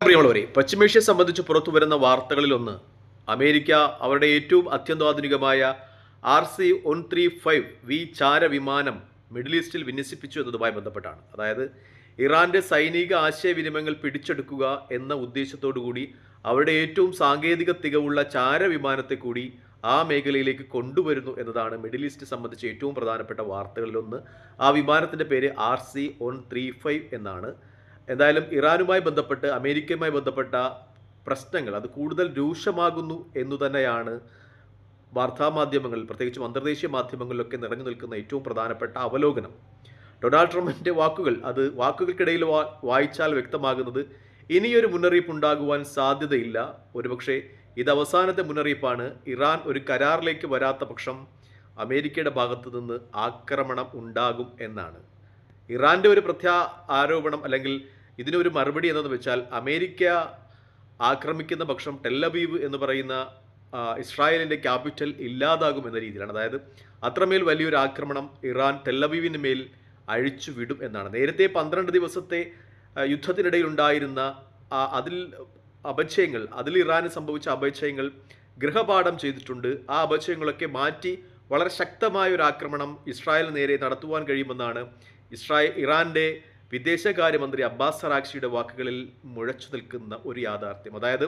പ്രിയമുള്ളവരെ പശ്ചിമേഷ്യ സംബന്ധിച്ച് പുറത്തു വരുന്ന വാർത്തകളിലൊന്ന്. അമേരിക്ക അവരുടെ ഏറ്റവും അത്യന്താധുനികമായ R C one three five V ചാര വിമാനം മിഡിൽ ഈസ്റ്റിൽ വിന്യസിപ്പിച്ചു എന്നതുമായി ബന്ധപ്പെട്ടാണ്. അതായത് ഇറാന്റെ സൈനിക ആശയവിനിമയങ്ങൾ പിടിച്ചെടുക്കുക എന്ന കൂടി അവരുടെ ഏറ്റവും സാങ്കേതിക തികവുള്ള ചാര വിമാനത്തെ കൂടി ആ മേഖലയിലേക്ക് കൊണ്ടുവരുന്നു എന്നതാണ് മിഡിൽ ഈസ്റ്റ് സംബന്ധിച്ച് ഏറ്റവും പ്രധാനപ്പെട്ട വാർത്തകളിലൊന്ന്. ആ വിമാനത്തിന്റെ പേര് R C one three five എന്നാണ്. എന്തായാലും ഇറാനുമായി ബന്ധപ്പെട്ട് അമേരിക്കയുമായി ബന്ധപ്പെട്ട പ്രശ്നങ്ങൾ അത് കൂടുതൽ രൂക്ഷമാകുന്നു എന്നു തന്നെയാണ് വാർത്താമാധ്യമങ്ങളിൽ പ്രത്യേകിച്ചും അന്തർദേശീയ മാധ്യമങ്ങളിലൊക്കെ നിറഞ്ഞു നിൽക്കുന്ന ഏറ്റവും പ്രധാനപ്പെട്ട അവലോകനം. ഡൊണാൾഡ് ട്രംപിന്റെ വാക്കുകൾ അത് വാക്കുകൾക്കിടയിൽ വായിച്ചാൽ വ്യക്തമാകുന്നത് ഇനിയൊരു മുന്നറിയിപ്പ് ഉണ്ടാകുവാൻ സാധ്യതയില്ല. ഒരുപക്ഷെ ഇത് അവസാനത്തെ മുന്നറിയിപ്പാണ്. ഇറാൻ ഒരു കരാറിലേക്ക് വരാത്ത പക്ഷം അമേരിക്കയുടെ ഭാഗത്തു നിന്ന് ആക്രമണം ഉണ്ടാകും എന്നാണ്. ഇറാന്റെ ഒരു പ്രത്യാ ആരോപണം അല്ലെങ്കിൽ ഇതിനൊരു മറുപടി എന്നതെന്ന് വെച്ചാൽ അമേരിക്ക ആക്രമിക്കുന്ന പക്ഷം ടെല്ലബീവ് എന്ന് പറയുന്ന ഇസ്രായേലിന്റെ ക്യാപിറ്റൽ ഇല്ലാതാകും എന്ന രീതിയിലാണ്. അതായത് അത്രമേൽ വലിയൊരു ആക്രമണം ഇറാൻ ടെല്ലബീവിന് മേൽ അഴിച്ചു വിടും എന്നാണ്. നേരത്തെ പന്ത്രണ്ട് ദിവസത്തെ യുദ്ധത്തിനിടയിൽ ഉണ്ടായിരുന്ന അതിൽ അപചയങ്ങൾ അതിൽ ഇറാന് സംഭവിച്ച അപചയങ്ങൾ ഗൃഹപാഠം ചെയ്തിട്ടുണ്ട്. ആ അപചയങ്ങളൊക്കെ മാറ്റി വളരെ ശക്തമായ ഒരു ആക്രമണം ഇസ്രായേലിന് നേരെ നടത്തുവാൻ കഴിയുമെന്നാണ് ഇസ്രായേൽ ഇറാന്റെ വിദേശകാര്യമന്ത്രി അബ്ബാസ് സറാക്ഷിയുടെ വാക്കുകളിൽ മുഴച്ചു നിൽക്കുന്ന ഒരു യാഥാർത്ഥ്യം. അതായത്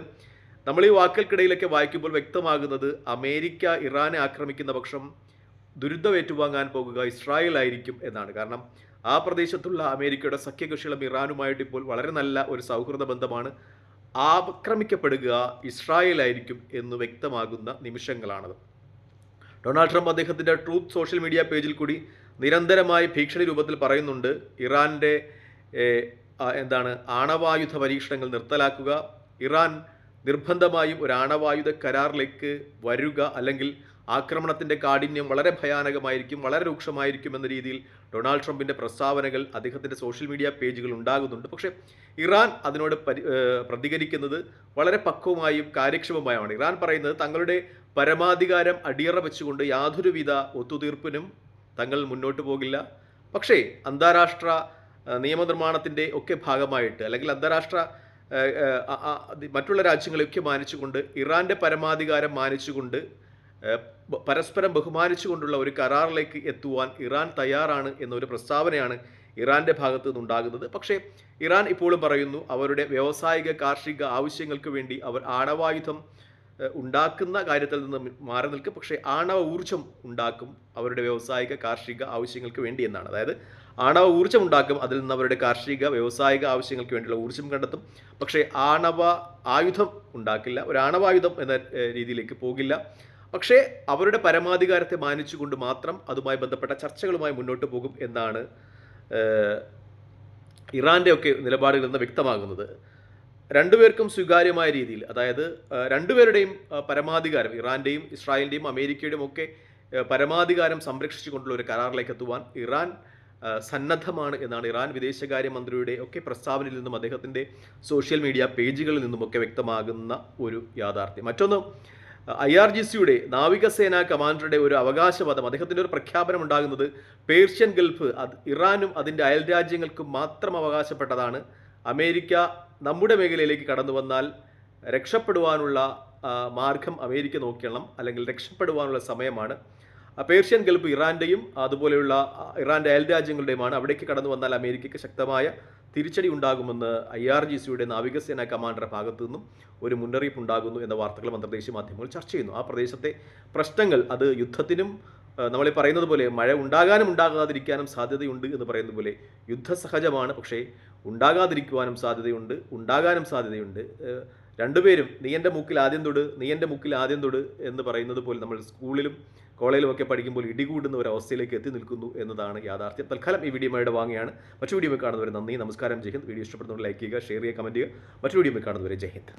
നമ്മൾ ഈ വാക്കുകൾക്കിടയിലൊക്കെ വായിക്കുമ്പോൾ വ്യക്തമാകുന്നത് അമേരിക്ക ഇറാനെ ആക്രമിക്കുന്ന പക്ഷം ദുരിതം ഏറ്റുവാങ്ങാൻ പോകുക ഇസ്രായേൽ ആയിരിക്കും എന്നാണ്. കാരണം ആ പ്രദേശത്തുള്ള അമേരിക്കയുടെ സഖ്യകക്ഷികളും ഇറാനുമായിട്ട് ഇപ്പോൾ വളരെ നല്ല ഒരു സൗഹൃദ ബന്ധമാണ്. ആക്രമിക്കപ്പെടുക ഇസ്രായേൽ ആയിരിക്കും എന്ന് വ്യക്തമാകുന്ന നിമിഷങ്ങളാണത്. ഡൊണാൾഡ് ട്രംപ് അദ്ദേഹത്തിന്റെ ട്രൂത്ത് സോഷ്യൽ മീഡിയ പേജിൽ കൂടി നിരന്തരമായി ഭീഷണി രൂപത്തിൽ പറയുന്നുണ്ട്. ഇറാന്റെ എന്താണ് ആണവായുധ പരീക്ഷണങ്ങൾ നിർത്തലാക്കുക. ഇറാൻ നിർബന്ധമായും ഒരു ആണവായുധ കരാറിലേക്ക് വരുക അല്ലെങ്കിൽ ആക്രമണത്തിന്റെ കാഠിന്യം വളരെ ഭയാനകമായിരിക്കും വളരെ രൂക്ഷമായിരിക്കും എന്ന രീതിയിൽ ഡൊണാൾഡ് ട്രംപിന്റെ പ്രസ്താവനകൾ അദ്ദേഹത്തിന്റെ സോഷ്യൽ മീഡിയ പേജുകൾ ഉണ്ടാകുന്നുണ്ട്. പക്ഷേ ഇറാൻ അതിനോട് പരി പ്രതികരിക്കുന്നത് വളരെ പക്വമായും കാര്യക്ഷമമായുമാണ്. ഇറാൻ പറയുന്നത് തങ്ങളുടെ പരമാധികാരം അടിയറ വെച്ചുകൊണ്ട് യാതൊരുവിധ ഒത്തുതീർപ്പിനും തങ്ങൾ മുന്നോട്ട് പോകില്ല. പക്ഷേ അന്താരാഷ്ട്ര നിയമനിർമ്മാണത്തിന്റെ ഒക്കെ ഭാഗമായിട്ട് അല്ലെങ്കിൽ അന്താരാഷ്ട്ര മറ്റുള്ള രാജ്യങ്ങളെയൊക്കെ മാനിച്ചുകൊണ്ട് ഇറാന്റെ പരമാധികാരം മാനിച്ചുകൊണ്ട് പരസ്പരം ബഹുമാനിച്ചുകൊണ്ടുള്ള ഒരു കരാറിലേക്ക് എത്തുവാൻ ഇറാൻ തയ്യാറാണ് എന്നൊരു പ്രസ്താവനയാണ് ഇറാന്റെ ഭാഗത്തു നിന്നുണ്ടാകുന്നത്. പക്ഷേ ഇറാൻ ഇപ്പോഴും പറയുന്നു അവരുടെ വ്യാവസായിക കാർഷിക ആവശ്യങ്ങൾക്ക് വേണ്ടി അവർ ആണവായുധം ഉണ്ടാക്കുന്ന കാര്യത്തിൽ നിന്ന് മാറി നിൽക്കും. പക്ഷേ ആണവ ഊർജം ഉണ്ടാക്കും അവരുടെ വ്യാവസായിക കാർഷിക ആവശ്യങ്ങൾക്ക് വേണ്ടി എന്നാണ്. അതായത് ആണവ ഊർജം ഉണ്ടാക്കും അതിൽ നിന്ന് അവരുടെ കാർഷിക വ്യാവസായിക ആവശ്യങ്ങൾക്ക് വേണ്ടിയുള്ള ഊർജം കണ്ടെത്തും. പക്ഷേ ആണവ ആയുധം ഉണ്ടാക്കില്ല. ഒരു ആണവായുധം എന്ന രീതിയിലേക്ക് പോകില്ല. പക്ഷേ അവരുടെ പരമാധികാരത്തെ മാനിച്ചുകൊണ്ട് മാത്രം അതുമായി ബന്ധപ്പെട്ട ചർച്ചകളുമായി മുന്നോട്ട് പോകും എന്നാണ് ഇറാന്റെ ഒക്കെ നിലപാടുകളിൽ നിന്ന് വ്യക്തമാകുന്നത്. രണ്ടുപേർക്കും സ്വീകാര്യമായ രീതിയിൽ അതായത് രണ്ടുപേരുടെയും പരമാധികാരം ഇറാന്റെയും ഇസ്രായേലിന്റെയും അമേരിക്കയുടെയും ഒക്കെ പരമാധികാരം സംരക്ഷിച്ചുകൊണ്ടുള്ള ഒരു കരാറിലേക്ക് എത്തുവാൻ ഇറാൻ സന്നദ്ധമാണ് എന്നാണ് ഇറാൻ വിദേശകാര്യമന്ത്രിയുടെ ഒക്കെ പ്രസ്താവനയിൽ നിന്നും അദ്ദേഹത്തിന്റെ സോഷ്യൽ മീഡിയ പേജുകളിൽ നിന്നുമൊക്കെ വ്യക്തമാകുന്ന ഒരു യാഥാർത്ഥ്യം. മറ്റൊന്ന് ഐ ആർ ജി സിയുടെ നാവികസേന കമാൻഡറുടെ ഒരു അവകാശവാദം. അദ്ദേഹത്തിന്റെ ഒരു പ്രഖ്യാപനം ഉണ്ടാകുന്നത് പേർഷ്യൻ ഗൾഫ് ഇറാനും അതിന്റെ അയൽ രാജ്യങ്ങൾക്കും മാത്രം അവകാശപ്പെട്ടതാണ് അമേരിക്ക നമ്മുടെ മേഖലയിലേക്ക് കടന്നു വന്നാൽ രക്ഷപ്പെടുവാനുള്ള മാർഗം അമേരിക്ക നോക്കണം അല്ലെങ്കിൽ രക്ഷപ്പെടുവാനുള്ള സമയമാണ്. പേർഷ്യൻ ഗൾഫ് ഇറാന്റെയും അതുപോലെയുള്ള ഇറാന്റെ അയൽരാജ്യങ്ങളുടെയുമാണ് അയൽ രാജ്യങ്ങളുടെയുമാണ് അവിടേക്ക് കടന്നു വന്നാൽ അമേരിക്കയ്ക്ക് ശക്തമായ തിരിച്ചടി ഉണ്ടാകുമെന്ന് ഐ ആർ ജി സിയുടെ നാവികസേന കമാൻഡറുടെ ഭാഗത്തു നിന്നും ഒരു മുന്നറിയിപ്പ് ഉണ്ടാകുന്നു എന്ന വാർത്തകൾ അന്തർദേശീയ മാധ്യമങ്ങൾ ചർച്ച ചെയ്യുന്നു. ആ പ്രദേശത്തെ പ്രശ്നങ്ങൾ അത് യുദ്ധത്തിനും നമ്മൾ ഈ പറയുന്നത് പോലെ മഴ ഉണ്ടാകാനും ഉണ്ടാകാതിരിക്കാനും സാധ്യതയുണ്ട് എന്ന് പറയുന്നത് പോലെ യുദ്ധസഹജമാണ്. പക്ഷേ ഉണ്ടാകാതിരിക്കുവാനും സാധ്യതയുണ്ട് ഉണ്ടാകാനും സാധ്യതയുണ്ട്. രണ്ടുപേരും നീ എന്റെ മൂക്കിൽ ആദ്യം തൊട് നീ എന്റെ മൂക്കിൽ ആദ്യം തൊട് എന്ന് പറയുന്നത് പോലെ നമ്മൾ സ്കൂളിലും കോളേജിലും ഒക്കെ പഠിക്കുമ്പോൾ ഇടികൂടുന്ന ഒരു അവസ്ഥയിലേക്ക് എത്തി നിൽക്കുന്നു എന്നതാണ് യാഥാർത്ഥ്യം. തൽക്കാലം ഈ വീഡിയോയുടെ വാങ്ങിയാണ് മറ്റു വീഡിയോ കാണുന്നവരെ നന്ദി നമസ്കാരം ജയ്ഹിന്ദ് വീഡിയോ ഇഷ്ടപ്പെടുന്നവർ ലൈക്ക് ചെയ്യുക ഷെയർ ചെയ്യുക കമന്റ് ചെയ്യുക. മറ്റു വീഡിയോ കാണുന്നവരെ ജയ് ഹിന്ദ്.